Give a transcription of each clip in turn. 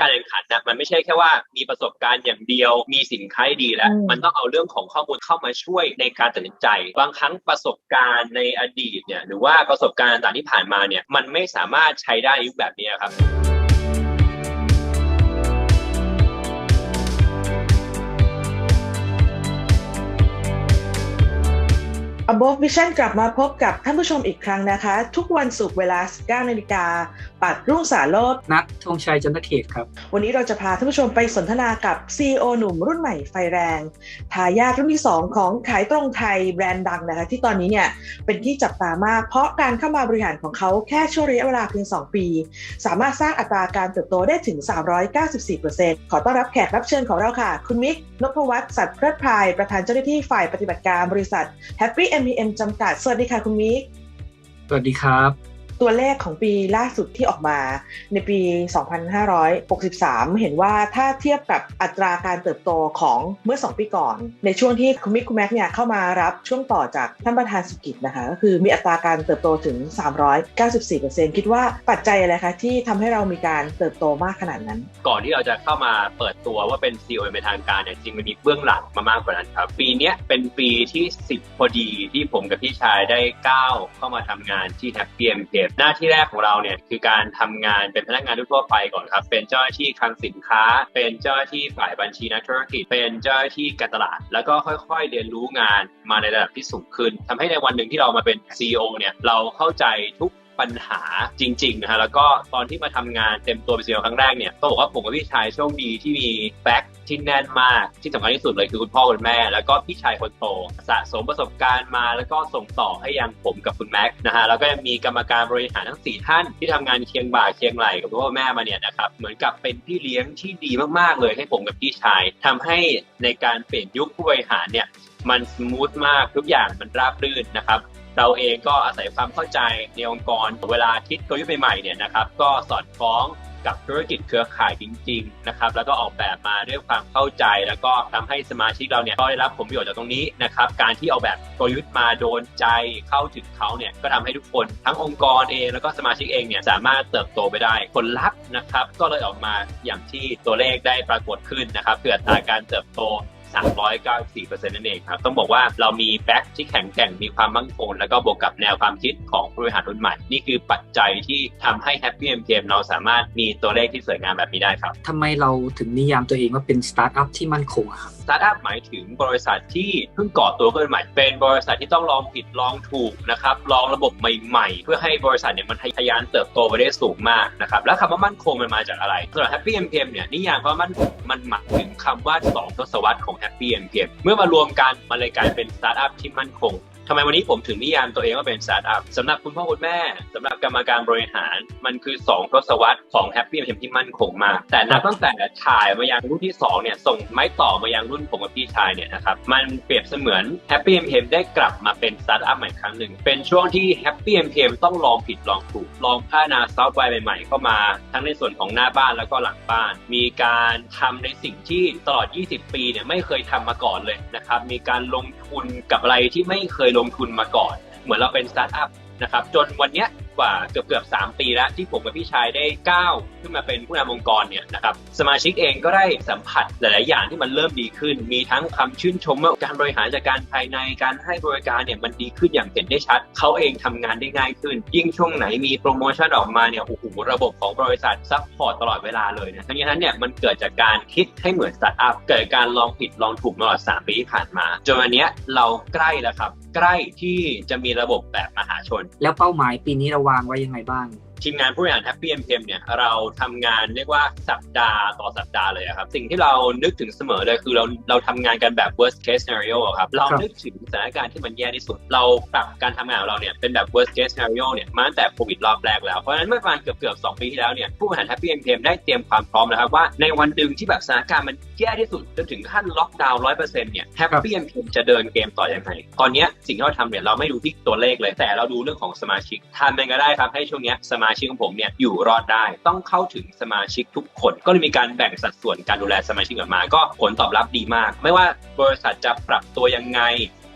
การแข่งขันนะมันไม่ใช่แค่ว่ามีประสบการณ์อย่างเดียว มีสินค้าดีแล้วอืมมันต้องเอาเรื่องของข้อมูลเข้ามาช่วยในการตัดสินใจ บางครั้งประสบการณ์ในอดีตเนี่ยหรือว่าประสบการณ์ต่างๆที่ผ่านมาเนี่ยมันไม่สามารถใช้ได้ในยุคแบบนี้ครับ Above Vision กลับมาพบกับท่านผู้ชมอีกครั้งนะคะ ทุกวันศุกร์เวลา 19นาฬิกา ปัดรุ่งสารโลดนัทธงชัยจันทเขตครับ วันนี้เราจะพาท่านผู้ชมไปสนทนากับ CEO หนุ่มรุ่นใหม่ไฟแรง ทายาทรุ่นที่ 2 ของขายตรงไทยแบรนด์ดังนะคะ ที่ตอนนี้เนี่ยเป็นที่จับตามาก เพราะการเข้ามาบริหารของเขาแค่ช่วงระยะเวลาเพียง 2 ปี สามารถสร้างอัตราการเติบโตได้ถึง 394%ขอต้อนรับแขกรับเชิญของเราค่ะ คุณมิกนพวัฒน์สัตว์เพลิดพรายประธานเจ้าหน้าที่ฝ่ายปฏิบัติการบริษัท Happy MPM จำกัด สวัสดีค่ะคุณมิก สวัสดีครับ ตัวเลขของปีล่าสุดที่ออกมาในปี 2563 เห็นว่าถ้าเทียบกับอัตราการเติบโตของเมื่อ 2 ปีก่อน ในช่วงที่คุณมิกคุณแม็กเนี่ยเข้ามารับช่วงต่อจากท่านประธานสุกิจนะคะก็คือมีอัตราการเติบโตถึง 394%คิดว่าปัจจัยอะไรคะที่ทำให้เรามีการเติบโตมากขนาดนั้น ก่อนที่เราจะเข้ามาเปิดตัวว่าเป็น CEO เป็นทางการเนี่ยจริงมันมีเบื้องหลังมามากกว่านั้นครับ ปีนี้เป็นปีที่ 10 พอดีที่ผมกับพี่ชายได้ก้าวเข้ามาทำงานที่ Happy m p หน้าที่แรกของเราเนี่ยคือการทำงานเป็นพนักงานทั่วไปก่อนครับ เป็นเจ้าหน้าที่คลังสินค้า เป็นเจ้าหน้าที่ฝ่ายบัญชีนักธุรกิจ เป็นเจ้าหน้าที่การตลาด แล้วก็ค่อยๆ เรียนรู้งานมาในระดับที่สูงขึ้นทำให้ในวันหนึ่งที่เรามาเป็น CEO เนี่ยเราเข้าใจทุก ปัญหาจริงๆนะฮะแล้วก็ตอนที่มาทำงานเต็มตัวเป็นซีอีครั้งแรกเนี่ยต้องบอกว่าผมกับพี่ชายโชคดีที่มีแบ็คที่แน่นมากที่สำคัญที่สุดเลยคือคุณพ่อคุณแม่ แล้วก็พี่ชายคนโตสะสมประสบการณ์มาแล้วก็ส่งต่อให้ยังผมกับคุณแม็กนะฮะแล้วก็ยังมีกรรมการบริหารทั้งสี่ท่านที่ทำงานเคียงบ่าเคียงไหลกับคุณพ่อแม่มาเนี่ยนะครับเหมือนกับเป็นพี่เลี้ยงที่ดีมากๆเลยให้ผมกับพี่ชายทำให้ในการเปลี่ยนยุคผู้บริหารเนี่ยมันสมูทมากทุกอย่างมันราบรื่นนะครับ เราเองก็อาศัยความเข้าใจในองค์กร เวลาคิดกลยุทธ์ใหม่ๆเนี่ยนะครับก็สอดคล้องกับธุรกิจเครือข่ายจริงๆนะครับแล้วก็ออกแบบมาด้วยความเข้าใจ แล้วก็ทำให้สมาชิกเราเนี่ยก็ได้รับผลประโยชน์จากตรงนี้นะครับการที่ออกแบบกลยุทธ์มาโดนใจเข้าถึงเขาเนี่ยก็ทำให้ทุกคนทั้งองค์กรเองแล้วก็สมาชิกเองเนี่ยสามารถเติบโตไปได้ผลลัพธ์นะครับก็เลยออกมาอย่างที่ตัวเลขได้ปรากฏขึ้นนะครับเกิดอัตราการเติบโต 394%นั่นเองครับ ต้องบอกว่าเรามีแบ็กที่แข็งแกร่งมีความมั่งคงแล้วก็บวกกับแนวความคิดของผู้บริหารรุ่นใหม่ นี่คือปัจจัยที่ทำให้ Happy MKM เราสามารถมีตัวเลขที่สวยงามแบบนี้ได้ครับทำไมเราถึงนิยามตัวเองว่าเป็นสตาร์ทอัพที่มั่นคงครับตาร์ทอัพหมายถึงบริษัทที่เพิ่งก่อตัวขึ้นใหม่ เป็นบริษัทที่ต้องลองผิดลองถูกนะครับลองระบบใหม่ ๆ เพื่อให้บริษัทเนี่ยมันทะยานเติบโตไปได้สูงมากนะครับแล้วคำว่ามั่นคงมันมาจากอะไรสำหรับ Happy MKM เนี่ยนิยามว่ามั่นคงมันหมายถึงคำว่า2ทศวรรษของ Happy MKM เมื่อมารวมกันมันเลยกลายเป็นสตาร์ทอัพที่มั่นคง ทำไมวันนี้ผมถึงนิยามตัวเองว่าเป็นสตาร์ทอัพสำหรับคุณพ่อคุณแม่สำหรับกรรมการบริหาร มันคือ 2ทศวรรษของ Happy MKM ที่มั่นคงมาก แต่นับตั้งแต่ถ่ายมายังรุ่นที่ 2 เนี่ย ส่งไม้ต่อมายังรุ่นผมกับพี่ชายเนี่ยนะครับ มันเปรียบเสมือน Happy MKM ได้กลับมาเป็นสตาร์ทอัพใหม่ครั้งหนึ่ง เป็นช่วงที่ Happy MKM ต้องลองผิดลองถูก ลองพัฒนาซอฟต์แวร์ใหม่ๆเข้ามา ทั้งในส่วนของหน้าบ้านแล้วก็หลังบ้าน มีการทำในสิ่งที่ตลอด 20 ปีเนี่ยไม่เคยทำมาก่อนเลยนะครับ มีการลงท นกับอะไรที่ไม่เคยลงทุนมาก่อน เหมือนเราเป็นสตาร์ทอัพนะครับ จนวันเนี้ย กว่าเกือบเกือบสามปีแล้วที่ผมกับพี่ชายได้ก้าวขึ้นมาเป็นผู้นำองค์กรเนี่ยนะครับสมาชิกเองก็ได้สัมผัสหลายๆอย่างที่มันเริ่มดีขึ้น มีทั้งคำชื่นชมว่าการบริหารจัดการภายในการให้บริการเนี่ยมันดีขึ้นอย่างเห็นได้ชัดเขาเองทำงานได้ง่ายขึ้น ยิ่งช่วงไหนมีโปรโมชั่นออกมาเนี่ยโอ้โหระบบของบริษัทซัพพอร์ตตลอดเวลาเลยนะทั้งนี้นั้นเนี่ยมันเกิดจากการคิดให้เหมือนสตาร์ทอัพเกิดการลองผิดลองถูกตลอดสามปีที่ผ่านมาจนวันนี้เราใกล้แล้วครับ ใกล้ที่จะมีระบบแบบมหาชน แล้วเป้าหมายปีนี้เราวางไว้ยังไงบ้าง ทีมงานผู้บริหาร Happy MPM เนี่ยเราทำงานเรียกว่าสัปดาห์ต่อสัปดาห์เลยอะครับ สิ่งที่เรานึกถึงเสมอเลยคือเราเราทำงานกันแบบ worst case scenario อะครับ เราครับนึกถึงสถานการณ์ที่มันแย่ที่สุด เราปรับการทำงานของเราเนี่ยเป็นแบบ worst case scenario เนี่ยมาตั้งแต่โควิดรอบแรกแล้ว เพราะฉะนั้นเมื่อประมาณเกือบเกือบๆสองปีที่แล้วเนี่ยผู้บริหาร Happy MPM ได้เตรียมความพร้อมแล้วครับว่าในวันหนึ่งที่แบบสถานการณ์มันแย่ที่สุดจนถึงขั้นล็อกดาวน์ร้อยเปอร์เซ็นต์เนี่ย Happy MPM จะเดินเกมต่อยังไงตอนเนี้ยสิ่งที่เราทำเนี่ยเราไม่ดูที่ตัวเลขเลยแต่เราดูเรื่องของสมาชิกทำยังไงก็ได้ครับให้ช่วงเนี้ยสมาชิกของผมเนี่ยอยู่รอดได้ต้องเข้าถึงสมาชิกทุกคน ก็เลยมีการแบ่งสัดส่วนการดูแลสมาชิกออกมา ก็ผลตอบรับดีมาก ไม่ว่าบริษัทจะปรับตัวยังไง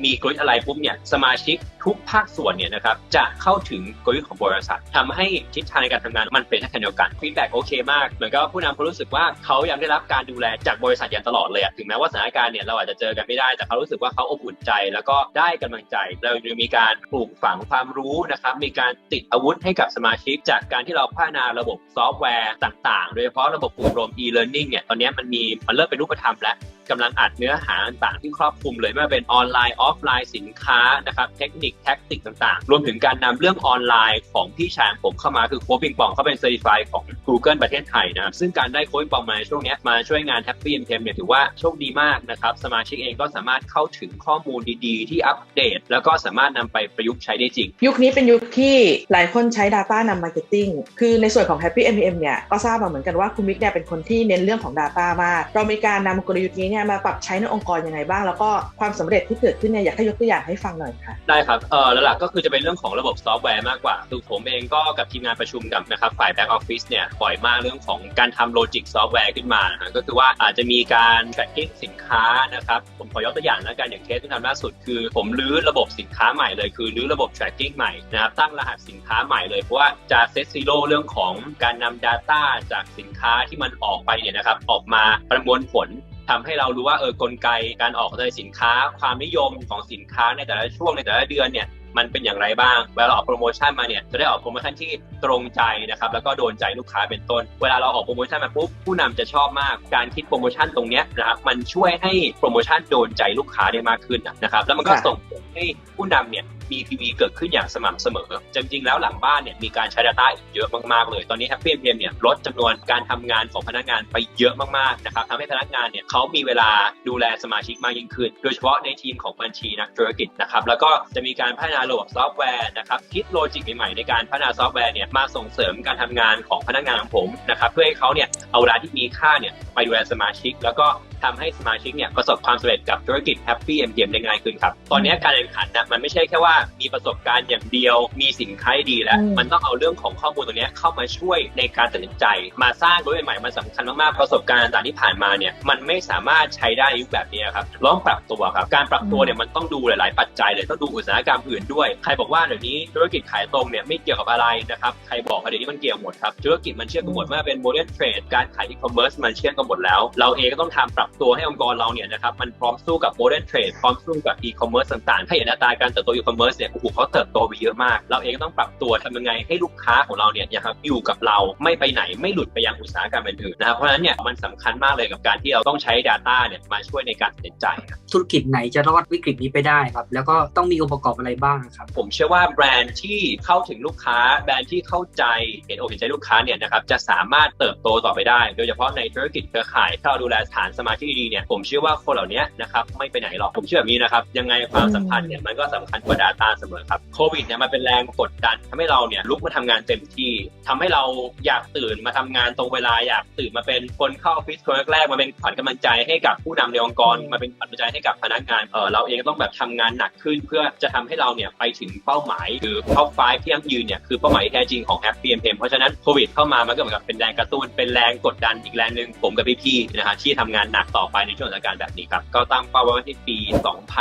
มีกลุ่มอะไรปุ๊บเนี่ยสมาชิกทุกภาคส่วนเนี่ยนะครับจะเข้าถึงกลยุทธ์ของบริษัททำให้ทิศทางในการทำงานมันเป็นทางเดียวกันฟีดแบ็กโอเคมากเหมือนกับผู้นำเขารู้สึกว่าเขายังได้รับการดูแลจากบริษัทอย่างตลอดเลยถึงแม้ว่าสถานการณ์เนี่ยเราอาจจะเจอกันไม่ได้แต่เขารู้สึกว่าเขาอบอุ่นใจ แล้วก็ได้กำลังใจเรามีการปลูกฝังความรู้นะครับมีการติดอาวุธให้กับสมาชิก จากการที่เราพัฒนาระบบซอฟต์แวร์ต่างๆ โดยเฉพาะระบบอบรม e-learning เนี่ยตอนนี้มันมีมันเริ่มเป็นรูปธรรมแล้วกำลังอัดเนื้อหาต่างๆที่ครอบคลุมเลยไม่ว่าเป็นออนไลน์ออฟไลน์สินค้านะครับเทคนิคแท็กติกต่างๆ รวมถึงการนำเรื่องออนไลน์ของพี่ชายผมเข้ามาคือโค้ชปิงปองเขาเป็นเซอร์ติฟายของ Google ประเทศไทยนะครับ ซึ่งการได้โค้ชปิงปองมาในช่วงนี้มาช่วยงาน Happy m t m เนี่ยถือว่าโชคดีมากนะครับ สมาชิกเองก็สามารถเข้าถึงข้อมูลดีๆ ที่อัปเดต แล้วก็สามารถนำไปประยุกต์ใช้ได้จริง ยุคนี้เป็นยุคที่หลายคนใช้ Data นำ Marketing คือในส่วนของ Happy MPM เนี่ยก็ทราบมาเหมือนกันว่าคุณมิกเนี่ยเป็นคนที่เน้นเรื่องของ Data มาก เรามีการนำกลยุทธ์นี้เนี่ยมาปรับใช้ในองค์กรยังไงบ้าง แล้วก็ความสำเร็จที่เกิดขึ้นเนี่ยอยากให้ยกตัวอย่างให้ฟังหน่อยค่ะ ได้ครับเออหลักๆก็คือจะเป็นเรื่องของระบบซอฟต์แวร์มากกว่า คือผมเองก็กับทีมงานประชุมกับนะครับฝ่าย Back Office เนี่ยบ่อยมากเรื่องของการทำโลจิกซอฟต์แวร์ขึ้นมานะก็คือว่าอาจจะมีการ tracking สินค้านะครับผมขอยกตัวอย่างแล้วกันอย่างเคสที่ทำล่าสุดคือผมรื้อระบบสินค้าใหม่เลยคือรื้อระบบ tracking ใหม่นะครับตั้งรหัสสินค้าใหม่เลยเพราะว่าจะเซตซีโร่เรื่องของการนำ Data จากสินค้าที่มันออกไปเนี่ยนะครับออกมาประมวลผล ทำให้เรารู้ว่าเออกลไกการออกในสินค้า ความนิยมของสินค้าในแต่ละช่วงในแต่ละเดือนเนี่ยมันเป็นอย่างไรบ้าง เวลาเราออกโปรโมชั่นมาเนี่ยจะได้ออกโปรโมชั่นที่ตรงใจนะครับแล้วก็โดนใจลูกค้าเป็นต้น เวลาเราออกโปรโมชั่นมาปุ๊บผู้นำจะชอบมาก การคิดโปรโมชั่นตรงเนี้ยนะครับมันช่วยให้โปรโมชั่นโดนใจลูกค้าได้มากขึ้นนะครับแล้วมันก็ค่ะส่งผลให้ผู้นำเนี่ย มี PV เกิดขึ้นอย่างสม่ำเสมอ จริงๆ แล้วหลังบ้านเนี่ยมีการใช้ Data อีกเยอะมากๆเลย ตอนนี้ Happy m p m เนี่ยลดจำนวนการทำงานของพนักงานไปเยอะมากๆนะครับทำให้พนักงานเนี่ยเขามีเวลาดูแลสมาชิกมากยิ่งขึ้น โดยเฉพาะในทีมของบัญชีนักธุรกิจนะครับแล้วก็จะมีการพัฒนาระบบซอฟต์แวร์นะครับคิดโลจิกใหม่ๆในการพัฒนาซอฟต์แวร์เนี่ยมาส่งเสริมการทำงานของพนักงานของผมนะครับเพื่อให้เขาเนี่ยเอาเวลาที่มีค่าเนี่ยไปดูแลสมาชิก แล้วก็ ทำให้สมาชิกเนี่ยประสบความสำเร็จกับธุรกิจ Happy MDM ได้ง่ายขึ้นครับ ตอนนี้การแข่งขันนะมันไม่ใช่แค่ว่ามีประสบการณ์อย่างเดียว มีสินค้าดีแล้วอืมมันต้องเอาเรื่องของข้อมูลตรงนี้เข้ามาช่วยในการตัดสินใจ มาสร้างด้วยใหม่ๆมันสำคัญมากๆประสบการณ์ต่างที่ผ่านมาเนี่ยมันไม่สามารถใช้ได้ในยุคแบบนี้ครับร้องปรับตัวครับการปรับตัวเนี่ยมันต้องดูหลาย ๆ ปัจจัยเลยต้องดูอุตสาหกรรมอื่นด้วยใครบอกว่าเดี๋ยวนี้ธุรกิจขายตรงเนี่ยไม่เกี่ยวกับอะไรนะครับใครบอกว่าเดี๋ยวนี้มันเกี่ยวหมดครับธุรกิจมันเชื่อมกันหมดไม่ว่าเป็นโมเดิร์นเทรดการขายอีคอมเมิร์ซมันเชื่อมกันหมดแล้ว เราเองก็ต้องทำปรับตัวให้องค์กรเราเนี่ยนะครับมันพร้อมสู้กับโมเดิร์นเทรดพร้อมสู้กับอีคอมเมิร์ซต่างๆ ถ้าเห็นอัตราการเติบโตอีคอมเมิร์ซเนี่ยโอ้โหเขาเติบโตไปเยอะมาก เราเองก็ต้องปรับตัวทำยังไงให้ลูกค้าของเราเนี่ยนะครับอยู่กับเราไม่ไปไหนไม่หลุดไปยังอุตสาหกรรมอื่นๆนะครับเพราะฉะนั้นเนี่ยมันสำคัญมากเลยกับการที่เราต้องใช้ Data เนี่ยมาช่วยในการตัดสินใจครับธุรกิจไหนจะรอดวิกฤตนี้ไปได้ครับแล้วก็ต้องมีองค์ประกอบอะไรบ้างครับผมเชื่อว่าแบรนด์ที่เข้าถึงลูกค้าแบรนด์ที่เข้าใจเห็นอกเห็นใจลูกค้าเนี่ยนะครับจะสามารถเติบโตต่อไปได้ โดยเฉพาะในธุรกิจเครือข่ายถ้าเราดูแลฐานสมาชิกดีๆเนี่ยผมเชื่อว่าคนเหล่านี้นะครับไม่ไปไหนหรอกผมเชื่อแบบนี้นะครับยังไงความสัมพันธ์เนี่ยมันก็สำคัญกว่า Data เสมอครับโควิดเนี่ยมันเป็นแรงกดดันทำให้เราเนี่ยลุกมาทำงานเต็มที่ทำให้เราอยากตื่นมาทำงานตรงเวลาอยากตื่นมาเป็นคนเข้าออฟฟิศคนแรกๆมาเป็นขวัญกำลังใจให้กับผู้นำในองค์กรมาเป็นขวัญกำลังใจให้กับพนักงานเออเราเองต้องแบบทำงานหนักขึ้น เพื่อจะทำให้เราเนี่ยไปถึงเป้าหมายคือเป้าไฟที่ยั่งยืนเนี่ยคือเป้าหมายแท้จริงของ Happy m p m เพราะฉะนั้นโควิดเข้ามามันก็เหมือนกับเป็นแรงกระตุ้นเป็นแรงกดดันอีกแรงหนึ่งผมกับพี่ๆนะฮะที่ทำงานหนักต่อไปในช่วงสถานการณ์แบบนี้ครับ ก็ตั้งเป้าไว้ว่าที่ปี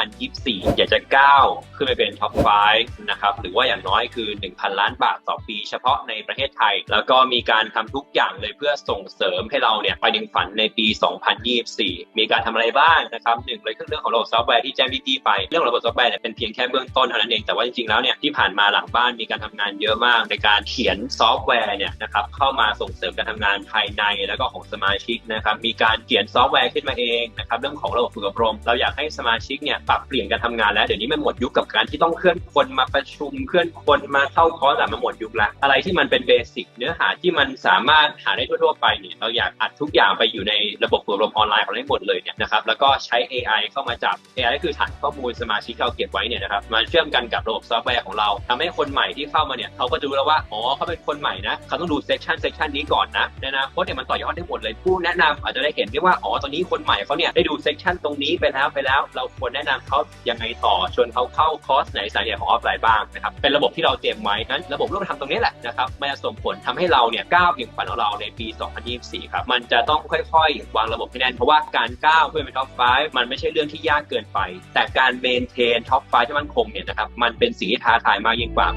2024 อยากจะก้าวขึ้นไปเป็นท็อป 5 นะครับ หรือว่าอย่างน้อยคือ 1,000 ล้านบาทต่อปีเฉพาะในประเทศไทย แล้วก็มีการทำทุกอย่างเลยเพื่อส่งเสริมให้เราเนี่ยไปถึงฝันในปี 2024 มีการทำอะไรบ้างนะครับหนึ่งเลยคือเรื่องของระบบซอฟต์แวร์ที่แจ้งพี่ๆไป เรื่องระบบซอฟต์แวร์เนี่ยเป็นเพียงแค่เบื้องต้นเท่านั้นเอง แต่ว่าจริงๆแล้วเนี่ยที่ผ่านมาหลังบ้านมีการทำงานเยอะมากในการเขียนซอฟต์แวร์เนี่ยนะครับเข้ามาส่งเสริมการทำงานภายในแล้วก็ของสมาชิกนะครับมีการเขียนซอฟต์แวร์ขึ้นมาเองนะครับเรื่องของระบบฝึกอบรม เราอยากให้สมาชิกเนี่ยปรับเปลี่ยนการทำงานแล้วเดี๋ยวนี้มันหมดยุคกับการที่ต้องเคลื่อนคนมาประชุมเคลื่อนคนมาเข้าคอร์สอะมันหมดยุคแล้วอะไรที่มันเป็นเบสิกเนื้อหาที่มันสามารถหาได้ทั่วๆไปเนี่ยเราอยากอัดทุกอย่างไปอยู่ในระบบฝึกอบรมออนไลน์ของเราให้หมดเลยเนี่ยนะครับแล้วก็ใช้ AI เข้ามาจับ AI ก็คือฐานข้อมูลสมาชิกเราเก็บไว้เนี่ยนะครับมาเชื่อมกันกับระบบซอฟต์แวร์ของเราทำให้คนใหม่ที่เข้ามาเนี่ยเขาก็จะรู้แล้วว่าอ๋อเขาเป็นคนใหม่นะเขาต้องดูเซสชันเซสชันนี้ก่อนนะในอนาคตเนี่ยมันต่อยอดได้หมดเลยผู้แนะนำอาจจะได้เห็นได้ว่าอ๋อตอนนี้คนใหม่เขาเนี่ยได้ดูเซสชันตรงนี้ไปแล้วไปแล้ว เราควรแนะนำเขายังไงต่อชวนเขาเข้าคอร์สไหนสายใหญ่ของออฟไลน์บ้างนะครับเป็นระบบที่เราเตรียมไว้นั้นระบบรูปธรรมตรงนี้แหละนะครับมันจะส่งผลทำให้เราเนี่ยก้าวเพียงฝันของเราในปี 2024 ครับมันจะต้องค่อยๆ วางระบบให้แน่นเพราะว่าการก้าวเพื่อเป็นท็อป5มันไม่ใช่เรื่องที่ยากเกินไป แต่การเมนเทนท็อป5ที่มั่นคงเนี่ยนะครับมันเป็นสิ่งที่ท้าทายมากยิ่งกว่า